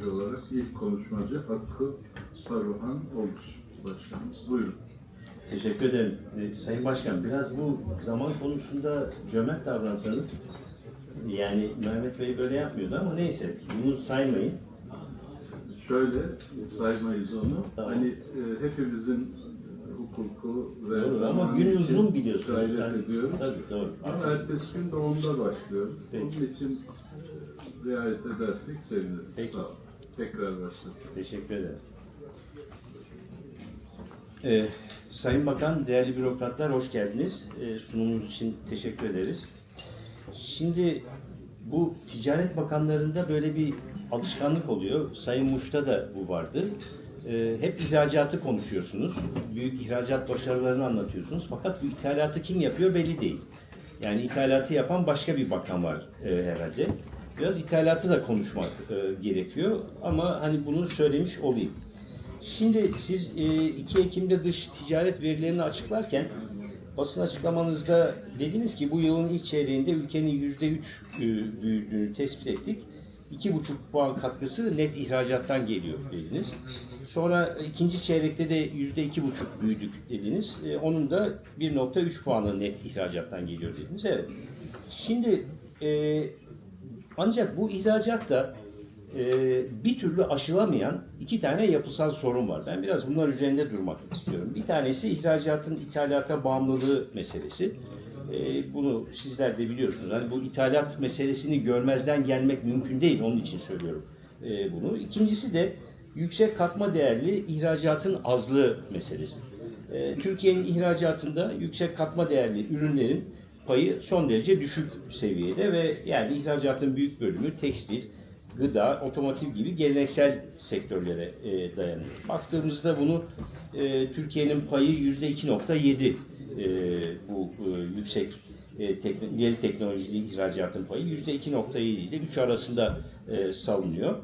konuşmacı olarak ilk konuşmacı Hakkı Saruhan olmuş başkanımız. Buyurun. Teşekkür ederim. Ee, Sayın Başkan, biraz bu zaman konusunda cömert davransanız, yani Mehmet Bey böyle yapmıyordu ama neyse, bunu saymayın. Şöyle saymayız onu. Tamam. Hani e, hepimizin hukuku ve Doğru ama gün uzun biliyorsunuz. Gayret Yani- ediyoruz. Tabii doğru. Ama ertesi gün onda başlıyoruz. Peki. Onun için riayet edersek sevinirim. Peki. Sağ olun. Tekrar başlayalım. Teşekkür ederim. Ee, Sayın Bakan, değerli bürokratlar hoş geldiniz. Ee, sunumunuz için teşekkür ederiz. Şimdi bu Ticaret Bakanlarında böyle bir alışkanlık oluyor. Sayın Muş'ta da bu vardı. Ee, hep ihracatı konuşuyorsunuz. Büyük ihracat başarılarını anlatıyorsunuz. Fakat bu ithalatı kim yapıyor belli değil. Yani ithalatı yapan başka bir bakan var e, herhalde. Biraz ithalatı da konuşmak e, gerekiyor ama hani bunu söylemiş olayım. Şimdi siz e, 2 Ekim'de dış ticaret verilerini açıklarken basın açıklamanızda dediniz ki bu yılın ilk çeyreğinde ülkenin %3 e, büyüdüğünü tespit ettik. 2,5 puan katkısı net ihracattan geliyor dediniz. Sonra ikinci çeyrekte de %2,5 büyüdük dediniz. E, onun da 1,3 puanı net ihracattan geliyor dediniz. Evet. Şimdi e, ancak bu ihracatta e, bir türlü aşılamayan iki tane yapısal sorun var. Ben biraz bunlar üzerinde durmak istiyorum. Bir tanesi ihracatın ithalata bağımlılığı meselesi. E, bunu sizler de biliyorsunuz. Hani bu ithalat meselesini görmezden gelmek mümkün değil. Onun için söylüyorum e, bunu. İkincisi de yüksek katma değerli ihracatın azlığı meselesi. E, Türkiye'nin ihracatında yüksek katma değerli ürünlerin payı son derece düşük seviyede ve yani ihracatın büyük bölümü tekstil, gıda, otomotiv gibi geleneksel sektörlere e, dayanıyor. Baktığımızda bunu e, Türkiye'nin payı yüzde 2.7 e, bu e, yüksek e, tekno, ileri teknolojili ihracatın payı yüzde 2.7 ile 3 arasında e, salınıyor.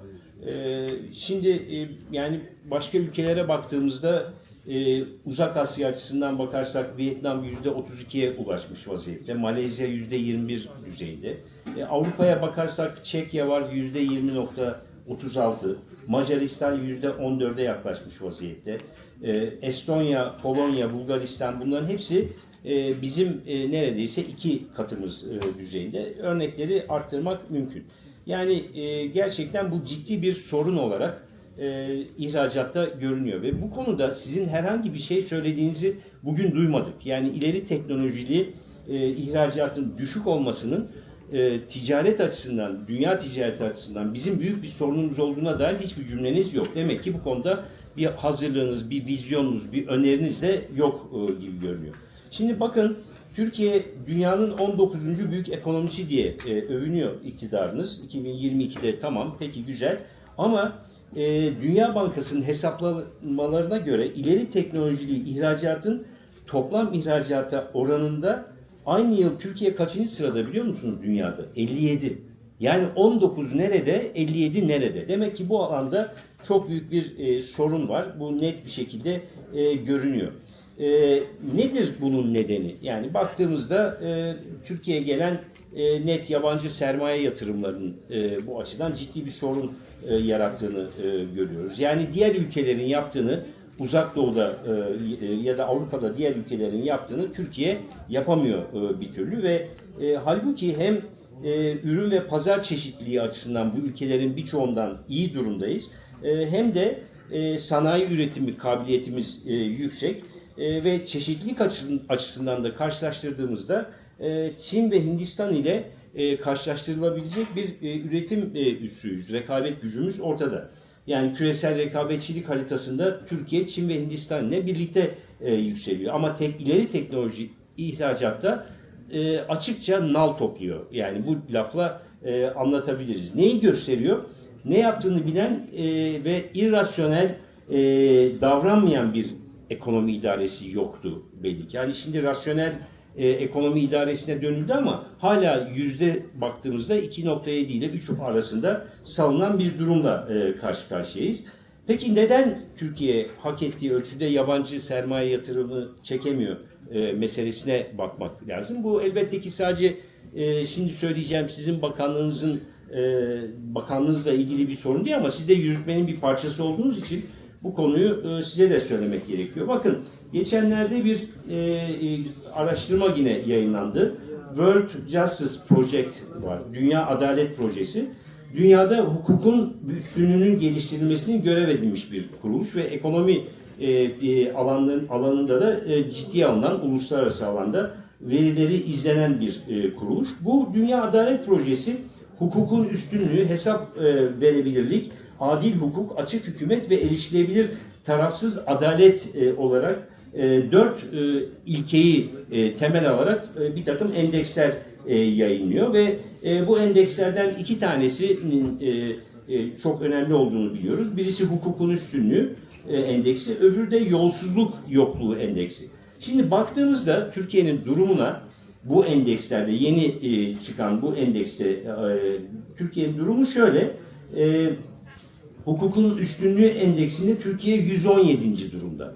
E, şimdi e, yani başka ülkelere baktığımızda ee, uzak Asya açısından bakarsak Vietnam %32'ye ulaşmış vaziyette. Malezya %21 düzeyde. Ee, Avrupa'ya bakarsak Çekya var %20.36. Macaristan %14'e yaklaşmış vaziyette. Ee, Estonya, Polonya, Bulgaristan bunların hepsi e, bizim e, neredeyse iki katımız e, düzeyinde. Örnekleri arttırmak mümkün. Yani e, gerçekten bu ciddi bir sorun olarak e, ihracatta görünüyor ve bu konuda sizin herhangi bir şey söylediğinizi bugün duymadık. Yani ileri teknolojili e, ihracatın düşük olmasının e, ticaret açısından, dünya ticareti açısından bizim büyük bir sorunumuz olduğuna dair hiçbir cümleniz yok. Demek ki bu konuda bir hazırlığınız, bir vizyonunuz, bir öneriniz de yok e, gibi görünüyor. Şimdi bakın Türkiye dünyanın 19. büyük ekonomisi diye e, övünüyor iktidarınız. 2022'de tamam peki güzel ama e, Dünya Bankası'nın hesaplamalarına göre ileri teknolojili ihracatın toplam ihracata oranında aynı yıl Türkiye kaçıncı sırada biliyor musunuz dünyada? 57. Yani 19 nerede, 57 nerede? Demek ki bu alanda çok büyük bir e, sorun var. Bu net bir şekilde e, görünüyor. E, nedir bunun nedeni? Yani baktığımızda e, Türkiye'ye gelen e, net yabancı sermaye yatırımlarının e, bu açıdan ciddi bir sorun e, yarattığını e, görüyoruz. Yani diğer ülkelerin yaptığını Uzak Doğu'da e, ya da Avrupa'da diğer ülkelerin yaptığını Türkiye yapamıyor e, bir türlü ve e, halbuki hem e, ürün ve pazar çeşitliliği açısından bu ülkelerin birçoğundan iyi durumdayız. E, hem de e, sanayi üretimi kabiliyetimiz e, yüksek e, ve çeşitlilik açısın- açısından da karşılaştırdığımızda e, Çin ve Hindistan ile e, karşılaştırılabilecek bir e, üretim e, üssüyüz. Rekabet gücümüz ortada. Yani küresel rekabetçilik haritasında Türkiye, Çin ve Hindistan ile birlikte e, yükseliyor. Ama tek ileri teknoloji ihracatta e, açıkça nal topluyor. Yani bu lafla e, anlatabiliriz. Neyi gösteriyor? Ne yaptığını bilen e, ve irrasyonel e, davranmayan bir ekonomi idaresi yoktu belli ki. Yani şimdi rasyonel e, ekonomi idaresine dönüldü ama hala yüzde baktığımızda 2.7 ile 3 arasında salınan bir durumla e, karşı karşıyayız. Peki neden Türkiye hak ettiği ölçüde yabancı sermaye yatırımını çekemiyor e, meselesine bakmak lazım. Bu elbette ki sadece e, şimdi söyleyeceğim sizin bakanlığınızın e, bakanlığınızla ilgili bir sorun değil ama siz de yürütmenin bir parçası olduğunuz için bu konuyu e, size de söylemek gerekiyor. Bakın geçenlerde bir e, e, araştırma yine yayınlandı. World Justice Project var. Dünya Adalet Projesi. Dünyada hukukun üstünlüğünün geliştirilmesini görev edinmiş bir kuruluş ve ekonomi alanların, alanında da ciddiye alınan uluslararası alanda verileri izlenen bir kuruluş. Bu Dünya Adalet Projesi hukukun üstünlüğü, hesap verebilirlik, adil hukuk, açık hükümet ve erişilebilir tarafsız adalet e, olarak e, dört e, ilkeyi e, temel alarak e, bir takım endeksler e, yayınlıyor ve e, bu endekslerden iki tanesinin e, e, çok önemli olduğunu biliyoruz. Birisi hukukun üstünlüğü e, endeksi, öbürü de yolsuzluk yokluğu endeksi. Şimdi baktığımızda Türkiye'nin durumuna bu endekslerde yeni e, çıkan bu endekste e, Türkiye'nin durumu şöyle. E, hukukun üstünlüğü endeksinde Türkiye 117. durumda.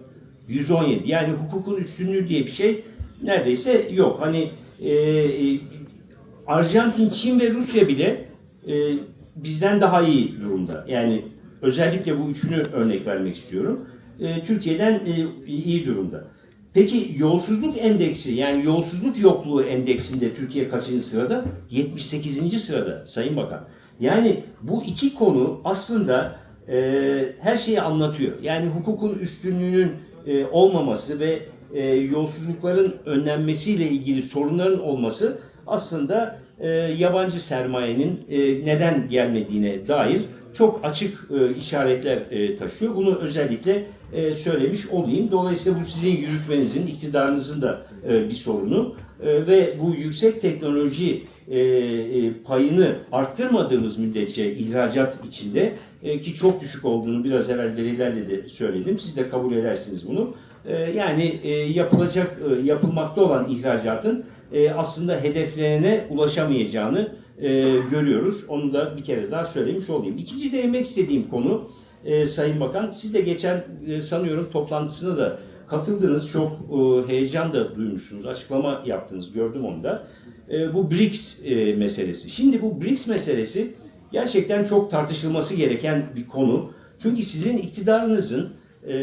117. Yani hukukun üstünlüğü diye bir şey neredeyse yok. Hani e, e, Arjantin, Çin ve Rusya bile e, bizden daha iyi durumda. Yani özellikle bu üçünü örnek vermek istiyorum. E, Türkiye'den e, iyi durumda. Peki yolsuzluk endeksi yani yolsuzluk yokluğu endeksinde Türkiye kaçıncı sırada? 78. sırada Sayın Bakan. Yani bu iki konu aslında e, her şeyi anlatıyor. Yani hukukun üstünlüğünün e, olmaması ve e, yolsuzlukların önlenmesiyle ilgili sorunların olması aslında e, yabancı sermayenin e, neden gelmediğine dair çok açık e, işaretler e, taşıyor. Bunu özellikle e, söylemiş olayım. Dolayısıyla bu sizin yürütmenizin, iktidarınızın da e, bir sorunu E, ve bu yüksek teknoloji e, e, payını arttırmadığımız müddetçe ihracat içinde e, ki çok düşük olduğunu biraz evvel verilerle de söyledim. Siz de kabul edersiniz bunu. E, yani e, yapılacak, yapılmakta olan ihracatın e, aslında hedeflerine ulaşamayacağını görüyoruz. Onu da bir kere daha söylemiş olayım. İkinci değinmek istediğim konu Sayın Bakan, siz de geçen sanıyorum toplantısına da katıldınız. Çok heyecan da duymuşsunuz. Açıklama yaptınız. Gördüm onu da. Bu BRICS meselesi. Şimdi bu BRICS meselesi gerçekten çok tartışılması gereken bir konu. Çünkü sizin iktidarınızın e,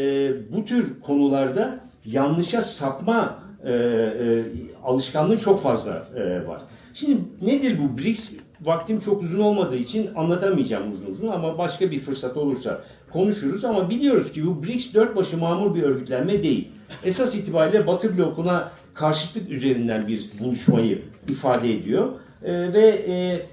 bu tür konularda yanlışa sapma e, e, alışkanlığı çok fazla e, var. Şimdi nedir bu BRICS? Vaktim çok uzun olmadığı için anlatamayacağım uzun uzun ama başka bir fırsat olursa konuşuruz. Ama biliyoruz ki bu BRICS dört başı mamur bir örgütlenme değil. Esas itibariyle Batı blokuna karşıtlık üzerinden bir buluşmayı ifade ediyor. E, ve e,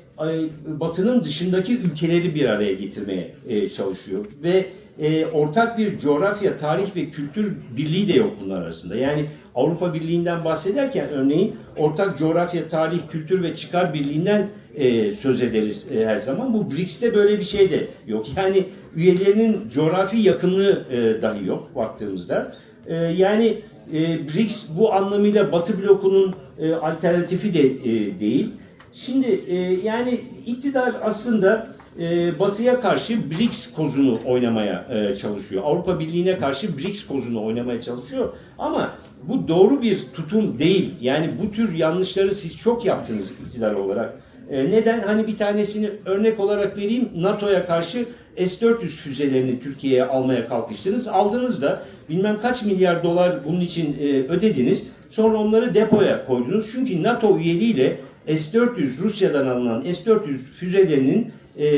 Batı'nın dışındaki ülkeleri bir araya getirmeye e, çalışıyor. Ve e, ortak bir coğrafya, tarih ve kültür birliği de yok bunlar arasında. Yani Avrupa Birliği'nden bahsederken örneğin ortak coğrafya, tarih, kültür ve çıkar birliğinden e, söz ederiz her zaman. Bu BRICS'te böyle bir şey de yok. Yani üyelerinin coğrafi yakınlığı dahi yok baktığımızda. Yani e, BRICS bu anlamıyla Batı blokunun alternatifi de değil. Şimdi e, yani iktidar aslında e, Batı'ya karşı BRICS kozunu oynamaya e, çalışıyor. Avrupa Birliği'ne karşı BRICS kozunu oynamaya çalışıyor. Ama bu doğru bir tutum değil. Yani bu tür yanlışları siz çok yaptınız iktidar olarak. E, neden? Hani bir tanesini örnek olarak vereyim. NATO'ya karşı S-400 füzelerini Türkiye'ye almaya kalkıştınız. Aldınız da bilmem kaç milyar dolar bunun için e, ödediniz. Sonra onları depoya koydunuz. Çünkü NATO üyeliğiyle S-400 Rusya'dan alınan S-400 füzelerinin e,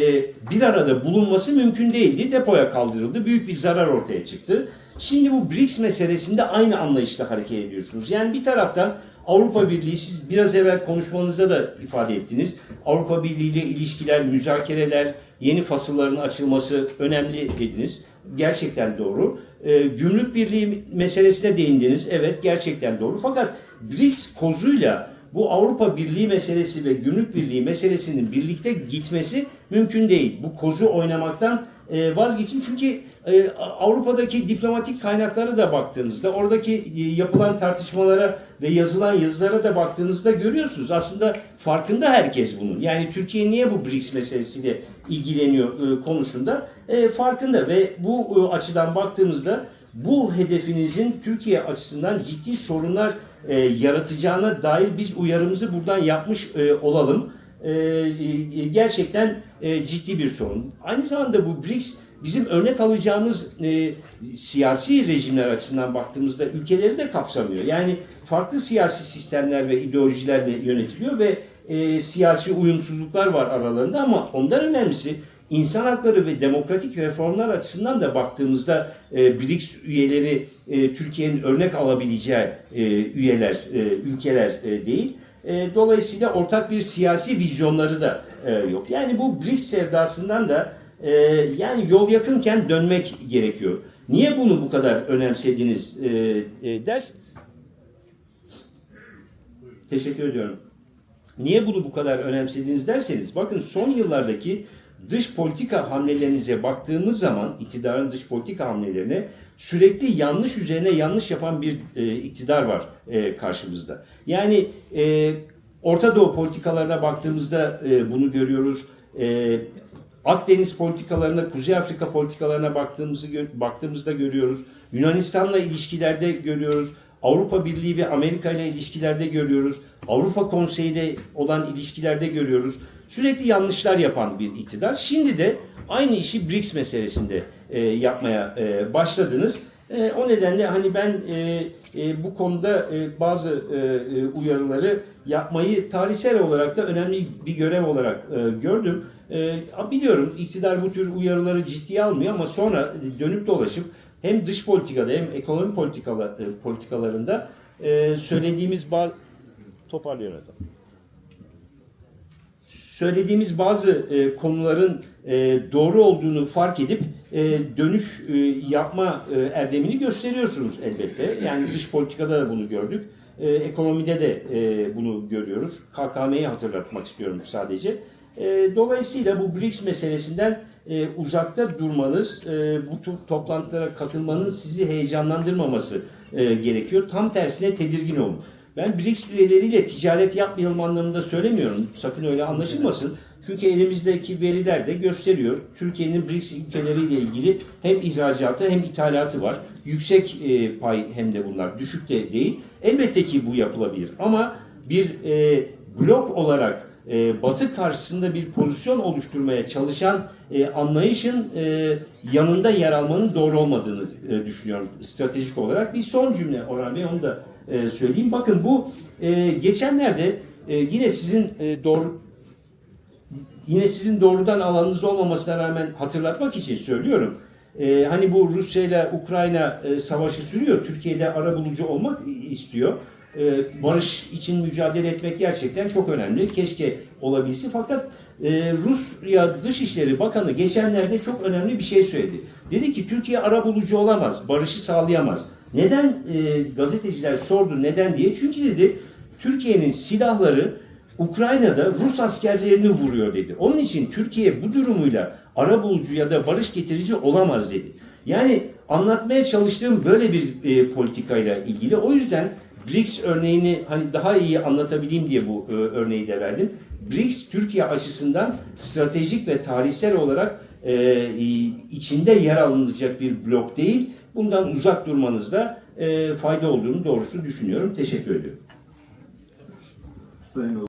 bir arada bulunması mümkün değildi. Depoya kaldırıldı. Büyük bir zarar ortaya çıktı. Şimdi bu BRICS meselesinde aynı anlayışla hareket ediyorsunuz. Yani bir taraftan Avrupa Birliği siz biraz evvel konuşmanızda da ifade ettiniz. Avrupa Birliği ile ilişkiler, müzakereler, yeni fasılların açılması önemli dediniz. Gerçekten doğru. Ee, gümrük birliği meselesine değindiniz. Evet gerçekten doğru. Fakat BRICS kozuyla bu Avrupa Birliği meselesi ve gümrük birliği meselesinin birlikte gitmesi mümkün değil. Bu kozu oynamaktan e, vazgeçin. Çünkü e, Avrupa'daki diplomatik kaynaklara da baktığınızda, oradaki e, yapılan tartışmalara ve yazılan yazılara da baktığınızda görüyorsunuz. Aslında farkında herkes bunun. Yani Türkiye niye bu BRICS meselesiyle ilgileniyor konusunda farkında ve bu açıdan baktığımızda bu hedefinizin Türkiye açısından ciddi sorunlar e, yaratacağına dair biz uyarımızı buradan yapmış e, olalım. e, e, gerçekten e, ciddi bir sorun. Aynı zamanda bu BRICS bizim örnek alacağımız e, siyasi rejimler açısından baktığımızda ülkeleri de kapsamıyor. Yani farklı siyasi sistemler ve ideolojilerle yönetiliyor ve e, siyasi uyumsuzluklar var aralarında ama ondan önemlisi insan hakları ve demokratik reformlar açısından da baktığımızda e, BRICS üyeleri e, Türkiye'nin örnek alabileceği e, üyeler, e, ülkeler e, değil. E, dolayısıyla ortak bir siyasi vizyonları da e, yok. Yani bu BRICS sevdasından da e, yani yol yakınken dönmek gerekiyor. Niye bunu bu kadar önemsediniz e, e, ders? Teşekkür ediyorum. Niye bunu bu kadar önemsediniz derseniz bakın son yıllardaki dış politika hamlelerinize baktığımız zaman iktidarın dış politika hamlelerine sürekli yanlış üzerine yanlış yapan bir e, iktidar var e, karşımızda. Yani e, Orta Doğu politikalarına baktığımızda e, bunu görüyoruz. E, Akdeniz politikalarına, Kuzey Afrika politikalarına baktığımızı baktığımızda görüyoruz. Yunanistan'la ilişkilerde görüyoruz. Avrupa Birliği ve Amerika ile ilişkilerde görüyoruz. Avrupa Konseyi ile olan ilişkilerde görüyoruz. Sürekli yanlışlar yapan bir iktidar. Şimdi de aynı işi BRICS meselesinde e, yapmaya e, başladınız. E, o nedenle hani ben e, e, bu konuda e, bazı e, e, uyarıları yapmayı tarihsel olarak da önemli bir görev olarak e, gördüm. E, biliyorum iktidar bu tür uyarıları ciddiye almıyor ama sonra dönüp dolaşıp hem dış politikada hem ekonomi politikala, e, politikalarında e, söylediğimiz bazı toparlıyorum efendim söylediğimiz bazı e, konuların e, doğru olduğunu fark edip e, dönüş e, yapma e, erdemini gösteriyorsunuz elbette. Yani dış politikada da bunu gördük. E, ekonomide de e, bunu görüyoruz. KKM'yi hatırlatmak istiyorum sadece. E, dolayısıyla bu BRICS meselesinden e, uzakta durmanız, e, bu tür toplantılara katılmanın sizi heyecanlandırmaması e, gerekiyor. Tam tersine tedirgin olun. Ben BRICS üyeleriyle ticaret yapmayalım anlamında söylemiyorum. Sakın öyle anlaşılmasın. Çünkü elimizdeki veriler de gösteriyor. Türkiye'nin BRICS ülkeleriyle ilgili hem ihracatı hem ithalatı var. Yüksek e, pay hem de bunlar. Düşük de değil. Elbette ki bu yapılabilir. Ama bir e, blok olarak e, Batı karşısında bir pozisyon oluşturmaya çalışan e, anlayışın e, yanında yer almanın doğru olmadığını e, düşünüyorum stratejik olarak. Bir son cümle Orhan Bey onu da e, söyleyeyim. Bakın bu e, geçenlerde e, yine sizin e, doğru yine sizin doğrudan alanınız olmamasına rağmen hatırlatmak için söylüyorum. E, hani bu Rusya ile Ukrayna e, savaşı sürüyor. Türkiye'de arabulucu olmak istiyor. E, barış için mücadele etmek gerçekten çok önemli. Keşke olabilse. Fakat e, Rusya Dışişleri Bakanı geçenlerde çok önemli bir şey söyledi. Dedi ki Türkiye arabulucu olamaz, barışı sağlayamaz. Neden e, gazeteciler sordu neden diye? Çünkü dedi Türkiye'nin silahları Ukrayna'da Rus askerlerini vuruyor dedi. Onun için Türkiye bu durumuyla arabulucu ya da barış getirici olamaz dedi. Yani anlatmaya çalıştığım böyle bir e, politikayla ilgili. O yüzden BRICS örneğini hani daha iyi anlatabileyim diye bu e, örneği de verdim. BRICS Türkiye açısından stratejik ve tarihsel olarak e, içinde yer alınacak bir blok değil. Bundan uzak durmanızda e, fayda olduğunu doğrusu düşünüyorum. Teşekkür ediyorum.